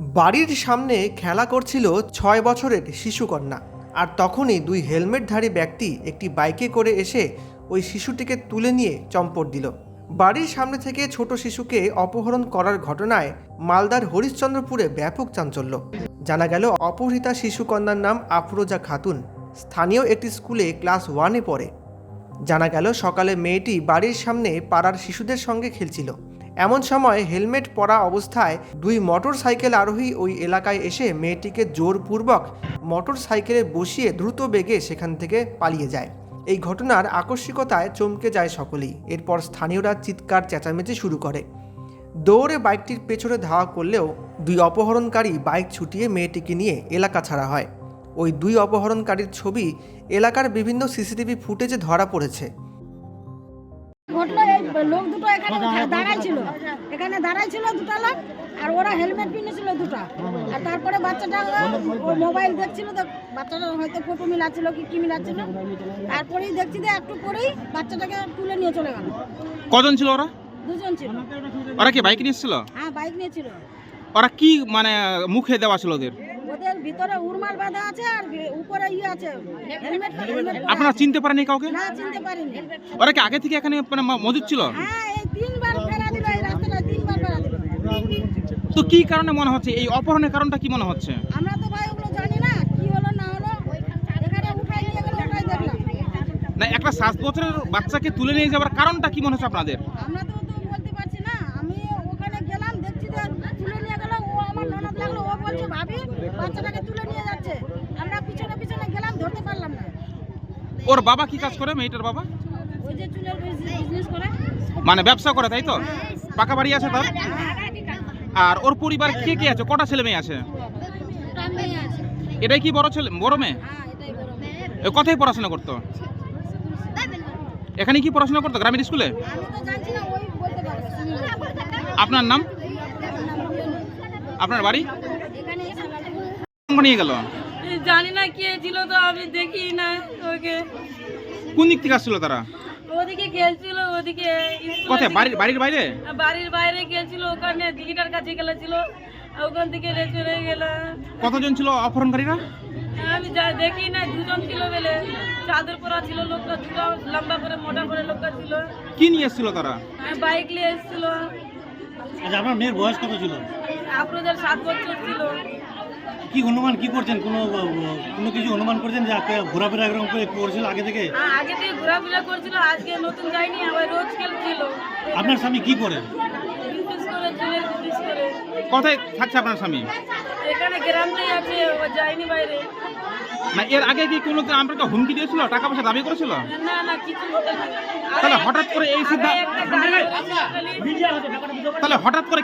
বাড়ির সামনে খেলা করছিল ছয় বছরের শিশুকন্যা। আর তখনই দুই হেলমেটধারী ব্যক্তি একটি বাইকে করে এসে ওই শিশুটিকে তুলে নিয়ে চম্পট দিল। বাড়ির সামনে থেকে ছোট শিশুকে অপহরণ করার ঘটনায় মালদার হরিশ্চন্দ্রপুরে ব্যাপক চাঞ্চল্য। জানা গেল, অপহৃতা শিশুকন্যার নাম আফরোজা খাতুন। স্থানীয় একটি স্কুলে ক্লাস ওয়ানে পড়ে। জানা গেল, সকালে মেয়েটি বাড়ির সামনে পাড়ার শিশুদের সঙ্গে খেলছিল। এমন সময় হেলমেট পরা অবস্থায় দুই মোটর সাইকেল আরোহী ওই এলাকায় এসে মেয়েটিকে জোরপূর্বক মোটর সাইকেলে বসিয়ে দ্রুত বেগে সেখান থেকে পালিয়ে যায়। এই ঘটনার আকস্মিকতায় চমকে যায় সকলেই। এরপর স্থানীয়রা চিৎকার, চেঁচামেচি শুরু করে। দৌড়ে বাইকটির পেছনে ধাওয়া করলেও দুই অপহরণকারী বাইক ছুটিয়ে মেয়েটিকে নিয়ে এলাকা ছাড়া হয়। ওই দুই অপহরণকারীর ছবি এলাকার বিভিন্ন সিসিটিভি ফুটেজে ধরা পড়েছে। ঘটলো এই লোক দুটো এখানে দাঁড়াই ছিল এখানে দাঁড়াই ছিল দুটো লোক আর ওরা হেলমেট পিনেছিল দুটো। আর তারপরে বাচ্চাটা ও মোবাইল দেখছিল তো বাচ্চাটা হয়তো ফটো মিলাচ্ছিল কি কি মিলাচ্ছিল। তারপরেই দেখছি যে একটু পরেই বাচ্চাটাকে তুলে নিয়ে চলে গেল। কজন ছিল ওরা? দুজন ছিল। ওরা কি বাইক নিয়ে এসেছিল? হ্যাঁ বাইক নিয়েছিল ওরা কি মানে মুখে দেওয়া ছিল ওদের? ওদের ভিতরে উড়মাল বাঁধা আছে আর উপরে ইয়ে আছে। আপনারা চিনতে পারেনি কাউকে? না চিনতে পারিনি। ওরা কি আগে থেকে এখানে মানে মজুদ ছিল? হ্যাঁ এই তিনবার ফেরা দিল এই রাস্তাটা তিনবার ফেরা দিল। তো কি কারণে মনে হচ্ছে? এই অপহরণের কারণটা কি মনে হচ্ছে? আমরা তো ভাই ওগুলো জানি না কি হলো না হলো। এখানে উঠাই নিয়ে গেল ওটাই দেখলাম। না একটা সাত বছরের বাচ্চাকে তুলে নিয়ে যাওয়ার কারণটা কি মনে হচ্ছে আপনাদের? আমরা তো তো বলতে পারছি না আমি ওখানে গেলাম দেখছি যে তুলে নিয়ে গেল ও আমার ননদ লাগল ও বলছে ভাবি বাচ্চাটাকে তুলে নিয়ে যাচ্ছে। আমরা পিছনে পিছনে গেলাম ধরতে পারলাম না। ওর বাবা কি কাজ করে মেয়েটার বাবা? ওই যে চুলের বিজনেস করে। মানে ব্যবসা করে তাই তো? পাকা বাড়ি আছে তার? আর ওর পরিবার কে কে আছে? কটা ছেলে মেয়ে আছে? এটাই কি বড় ছেলে বড় মেয়ে? হ্যাঁ এ কোথায় পড়াশোনা করতো? এখানে কি পড়াশোনা করতো গ্রামীণ স্কুলে? আপনার নাম? আপনার বাড়ি এখানে এসে লাগল। কোন নিয়ে গেল? জানি না কে ছিল তো আমি দেখি না ওকে। কোন দিক থেকে আসছিল তারা? ওদিকে খেলছিল ওদিকে কোথায়? বাড়ির বাড়ির বাইরে? বাড়ির বাইরে গেছিল ওখানে দিঘিটার কাছে গেছিল ওখান থেকে রে চলে গেল কতজন ছিল অপহরণকারীরা? আমি যা দেখি না দুজন ছিল বলে। চাদর পরা ছিল লোকটা দুটো লম্বা করে মোটা করে লোকটা ছিল। কি নিয়ে এসেছিল তারা? বাইক নিয়ে এসেছিল। আচ্ছা আপনার মেয়ের বয়স কত ছিল? আপনাদের সাত বছর ছিল। কি অনুমান কি করছেন? কোনো কোনো কিছু অনুমান করছেন যে ঘোরাফেরা এরকম করে করছিল আগে থেকে? আগে থেকে ঘোরাফেরা করছিল আজকে নতুন যায়নি আবার রোজ খেলছিল আপনার স্বামী কি করে? কোথায় থাকছে আপনার স্বামী? এখানে গ্রামটাই আছে যায়নি বাইরে। না এর আগে কি কোনো আপনাকে হুমকি দিয়েছিল? টাকা পয়সা দাবি করেছিল? না না কিছু তাহলে হঠাৎ করে এই সিদ্ধান্ত। তাহলে হঠাৎ করে